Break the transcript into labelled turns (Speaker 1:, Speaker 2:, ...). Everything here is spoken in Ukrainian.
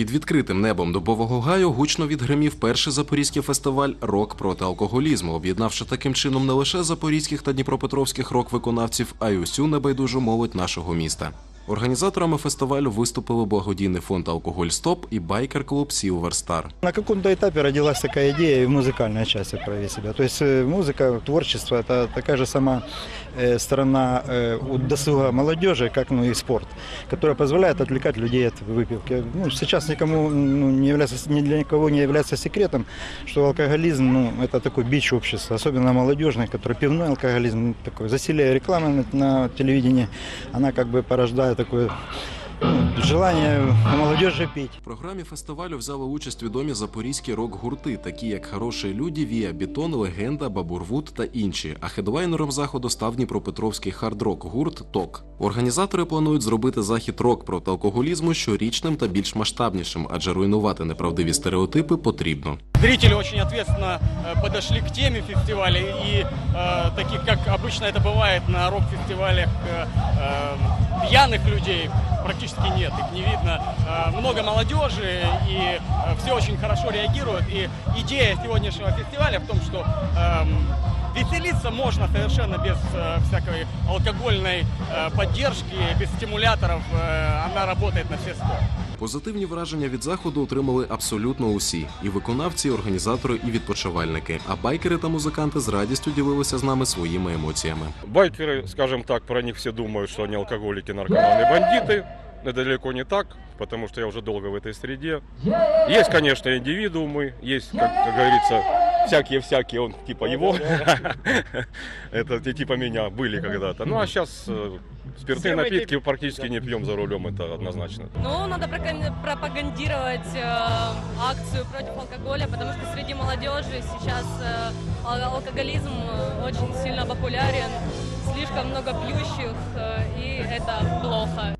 Speaker 1: Під відкритим небом Дубового гаю гучно відгримів перший запорізький фестиваль Рок проти алкоголізму, об'єднавши таким чином не лише запорізьких та дніпропетровських рок-виконавців, а й усю небайдужу молодь нашого міста. Організаторами фестивалю виступили благодійний фонд Алкоголь Стоп і байкер-клуб Сілвер Стар.
Speaker 2: На каком-то этапе родилась такая идея и в музыкальной части проявить себя. То есть э, музыка, творчество – это такая же сама э, сторона э, у досуга молодежи, как ну, и спорт, которая позволяет отвлекать людей от выпивки. Ну, сейчас никому ну, не является, ни для никого не является секретом, что алкоголизм ну, – это такой бич общества, особенно молодежный, который пивной алкоголизм, ну, такой засилие рекламы на, на телевидении, она как бы порождает такое ну, желание у молодежи пить.
Speaker 1: В програмі фестивалю взяли участь відомі запорізькі рок-гурти, такі як Хороші люди, Віа Бетон, Легенда, Бабурвуд та інші. А хедлайнером заходу став Дніпропетровський хард-рок гурт Ток. Організатори планують зробити захід рок проти алкоголізму щорічним та більш масштабнішим, адже руйнувати неправдиві стереотипи потрібно.
Speaker 3: Зрители очень ответственно э, подошли к теме фестиваля и э, таких, как обычно это бывает на рок-фестивалях, э, э, пьяных людей практически нет, их не видно. Э, много молодежи и э, все очень хорошо реагируют. И идея сегодняшнего фестиваля в том, что эм, веселиться можно совершенно без э, всякой алкогольной э, поддержки, без стимуляторов. Э, она работает на все сто.
Speaker 1: Позитивні враження від заходу отримали абсолютно усі: і виконавці, і організатори, і відпочивальники. А байкери та музиканти з радістю ділилися з нами своїми емоціями.
Speaker 4: Байкеры, скажем так, про них все думают, что они алкоголики, наркоманы, бандиты. Но далеко не так, потому что я уже долго в этой среде. Есть, конечно, индивидуумы, есть, как, как говорится, всякие-всякие, он типа его. Это те типа меня были когда-то. Ну а сейчас спиртные напитки практически не пьем за рулем, это однозначно.
Speaker 5: Ну, надо прокон- пропагандировать э, акцию против алкоголя, потому что среди молодежи сейчас э, ал- алкоголизм э, очень сильно популярен, слишком много пьющих, э, и это плохо.